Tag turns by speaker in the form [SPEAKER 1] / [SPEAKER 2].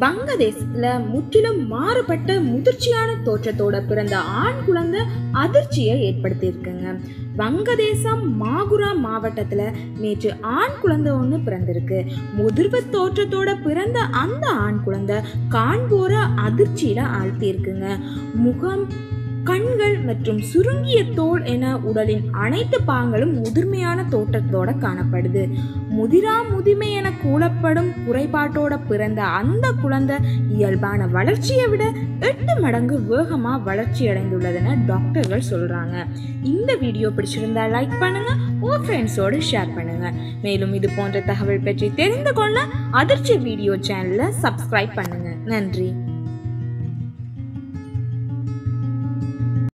[SPEAKER 1] பங்களாதேஷ்ல முற்றிலும் மாறுபட்ட முதிர்ச்சியான தோற்றத்தோட பிறந்த ஆண் குழந்தை அதிர்ச்சியை ஏற்படுத்தியிருக்குங்க. வங்கதேசம் மாகுரா மாவட்டத்துல நேற்று ஆண் குழந்தை ஒன்று பிறந்திருக்கு. முதிர்வு தோற்றத்தோட பிறந்த அந்த ஆண் குழந்தை காண்போர அதிர்ச்சியில ஆழ்த்தியிருக்குங்க. முகம் கண்கள் மற்றும் சுருங்கிய தோல் என உடலின் அனைத்து பாங்களும் முதிர்மையான தோற்றத்தோட காணப்படுது. முதிரா முதுமை என கூறப்படும் குறைபாட்டோட பிறந்த அந்த குழந்தை இயல்பான வளர்ச்சியை விட எட்டு மடங்கு வேகமா வளர்ச்சி அடைந்துள்ளதுன்னு டாக்டர்கள் சொல்றாங்க. இந்த வீடியோ பிடிச்சிருந்தா லைக் பண்ணுங்க உங்க ஃப்ரெண்ட்ஸோடு ஷேர் பண்ணுங்க. மேலும் இது போன்ற தகவல் பற்றி தெரிந்து கொள்ள அதிர்ச்சி வீடியோ சேனலை சப்ஸ்கிரைப் பண்ணுங்க. நன்றி.